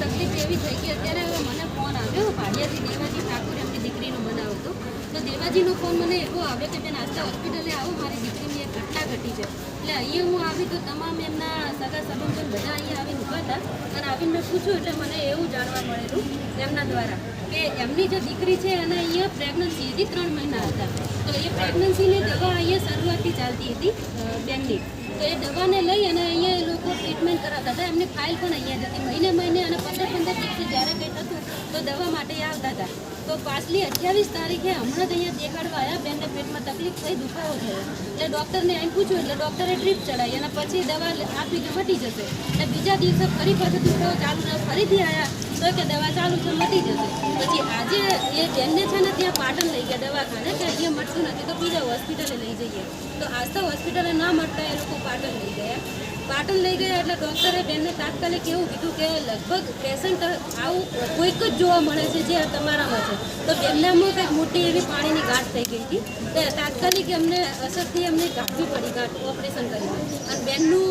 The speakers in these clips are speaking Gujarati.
તકલીફ એવી થઈ ગઈ અત્યારે હવે મને ફોન આવ્યો, ભાડિયાથી દેવાજી ઠાકુર એમની દીકરીનો બનાવ હતો. તો દેવાજીનો ફોન મને એવો આવ્યો કે બેન આજે હોસ્પિટલે આવો, મારી દીકરીની એક ઘટના ઘટી છે. એટલે અહીંયા હું આવી તો તમામ એમના સગા સંબંધો બધા અહીંયા આવીને ઊભા હતા અને આવીને મેં પૂછ્યું એટલે મને એવું જાણવા મળેલું એમના દ્વારા કે એમની જે દીકરી છે અને અહીંયા પ્રેગ્નન્સી હતી ત્રણ મહિના હતા. તો એ પ્રેગ્નન્સીની દવા અહીંયા શરૂઆતથી ચાલતી હતી બેનની. તો એ દવાને લઈ અને અહીંયા એ લોકો ટ્રીટમેન્ટ કરાવતા હતા. એમની ફાઇલ પણ અહીંયા જ હતી. મહિને મહિને અને પંદર પંદર દિવસે જ્યારે કંઈ થતું તો દવા માટે આવતા હતા. તો પાછલી અઠ્યાવીસ તારીખે હમણાં જ અહીંયા દેખાડવા આવ્યા. બેનને પેટમાં તકલીફ થઈ, દુખાવો થયો. એટલે ડૉક્ટરને અહીં પૂછ્યું, એટલે ડૉક્ટરે ટ્રીપ ચડાવી અને પછી દવા આપી કે મટી જશે. એટલે બીજા દિવસે ફરી પાછો દુખાવો ચાલુ ફરીથી આવ્યા તો કે દવા ચાલુ છે, મટી જશે. પછી આજે એ બેનને છે ને ત્યાં પાટણ લઈ ગયા દવાખાને, કે અહીંયા મટતું નથી, તો બીજા હોસ્પિટલે લઈ જઈએ. તો આસ્થા હોસ્પિટલે ના મળતા એ લોકો પાટણ લઈ ગયા. પાટણ લઈ ગયા એટલે ડૉક્ટરે બેનને તાત્કાલિક એવું કીધું કે લગભગ પેશન્ટ આવું કોઈક જ જોવા મળે છે જે તમારામાં છે. તો બેનનામાં કંઈક મોટી એવી પાણીની ગાંઠ થઈ ગઈ હતી. તો તાત્કાલિક એમને અસરથી એમને કાઢવી પડી, ગાંઠ ઓપરેશન કરીને અને બેનનું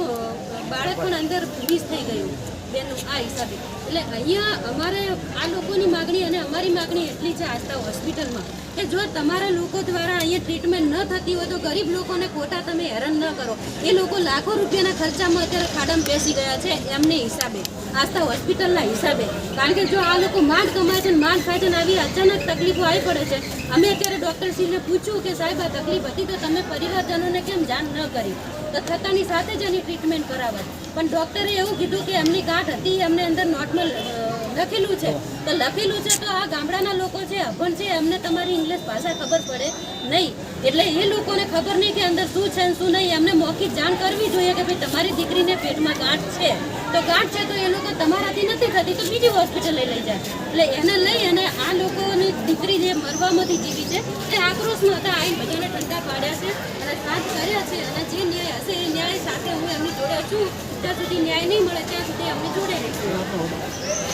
બાળક પણ અંદર મિસ થઈ ગયું. બેનનું, આ હિસાબે. એટલે અહીંયા અમારે આ લોકોની માગણી અને અમારી માગણી એટલી છે આસ્થા હોસ્પિટલમાં કે જો તમારા લોકો દ્વારા અહીંયા ટ્રીટમેન્ટ ન થતી હોય તો ગરીબ લોકોને ખોટા તમે હેરાન ન કરો. એ લોકો લાખો રૂપિયાના ખર્ચામાં અત્યારે ખાડામાં બેસી ગયા છે એમની હિસાબે. આસ્થા હોસ્પિટલના હિસાબે. કારણ કે જો આ લોકો માંડ કમાય છે માંડ ખાય છે આવી અચાનક તકલીફો આવી પડે છે, અમે અત્યારે ડૉક્ટરશ્રીને પૂછ્યું કે સાહેબ, આ તકલીફ હતી તો તમે પરિવારજનોને કેમ જાણ ન કરી? તો થતાની સાથે જ એની ટ્રીટમેન્ટ કરાવત. પણ ડૉક્ટરે એવું કીધું કે એમની ગાંઠ હતી, એમને અંદર નોર્મલ લખેલું છે. તો લખેલું છે તો આ ગામડાના લોકો છે અભણ છે, એમને તમારી ઇંગ્લિશ ભાષા ખબર પડે નહીં. એટલે એ લોકોને ખબર નહીં કે અંદર શું છે શું નહીં. એમને મૌખિક જાણ કરવી જોઈએ કે ભાઈ તમારી દીકરીને પેટમાં ગાંઠ છે. તો ગાંઠ છે તો એ લોકો તમારાથી નથી થતી, તો બીજી હોસ્પિટલે લઈ જાય. એટલે એને લઈ અને આ લોકોની દીકરી જે મરવામાંથી જીવી છે, એ આક્રોશમાં હતા આવીને બધાને ઠંડા પાડ્યા છે. અને સાથ કર્યા છે અને જે ન્યાય હશે એ ન્યાય સાથે હું એમની જોડે છું. ત્યાં સુધી ન્યાય નહીં મળે, ત્યાં સુધી અમને જોડે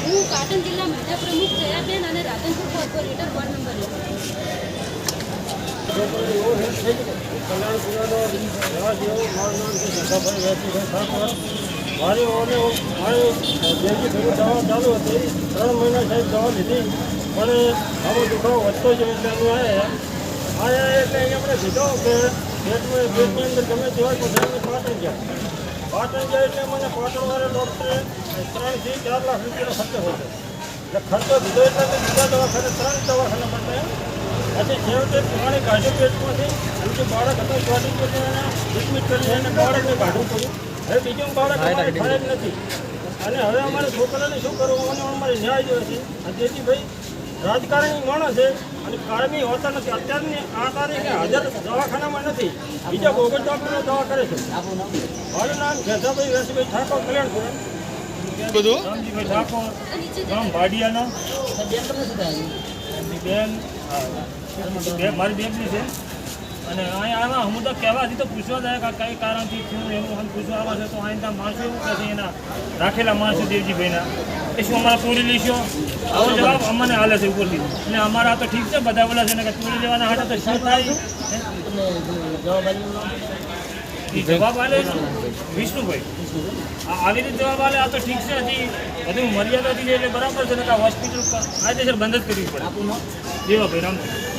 હું પાટણ જિલ્લા મહિલા પ્રમુખ જયાબેન અને રાધનપુર કોર્પોરેટર વોર્ડ નંબર મારું મારી બેજી ભેગી દવા ચાલુ હતી ત્રણ મહિના સાહેબ દવા લીધી પણ આવો દુખાવો વધતો જ એટલે આવ્યા આવ્યા એટલે આપણે કીધો કે પેટમાં પેટની અંદર ગમે તેવા પાટણ ગયા પાટણ ગયા એટલે મને પાટણવાળા ડૉક્ટરે ત્રણથી ચાર લાખ રૂપિયાનો ખર્ચો હોય એટલે ખર્ચો દીધો એટલે મેં બીજા દવાખાને ત્રણ દવાખાના બતાવ્યા પછી છેવટે પાણી કાઢ્યું પેટમાંથી અને જે બાળક હતો ગયું એને એડમિટ કરી એને બાળકને કાઢવું પડ્યું. હવે બીજું બાળક અમારે જ નથી. અને હવે અમારે છોકરાને શું કરવું? અને અમારે ન્યાય જોઈએ છે. અને તેથી ભાઈ રાજકારણી માણસ છે અને કાયમી હોતા નથી. અત્યારની આ તારીખે હાજર દવાખાનામાં નથી. બીજા બોગસ ડોક્ટરો દવા કરે છે. મારું નામ ઘેસાભાઈ વેસભાઈ ઠાકોર કલ્યાણપુર બધું? રામજીભાઈ ઠાકોર ગામ ભાડિયાના. બેન મારી બેનની છે. અને અહીંયા આવ્યા હું તો કહેવાથી તો પૂછવા જાય કે કઈ કારણથી થયું એવું. પૂછવા આવે છે તો અહીં ત્યાં માણસો એવું કહે છે એના રાખેલા માણસો દેવજીભાઈના. કે શું અમારે તોડી લઈશું? આવો જવાબ અમને હાલે છે ઉપરથી. અને અમારા તો ઠીક છે બધા બોલા છે ને કે તોડી લેવાના હાટા તો શું થાય? જવાબ આલે વિષ્ણુભાઈ. આ આવી રીતે જવાબ આલે આ તો ઠીક છે હજી બધું મર્યાદાથી એટલે બરાબર છે ને હોસ્પિટલ કાયદેસર બંધ જ કરવી પડે. દેવાભાઈ રામજી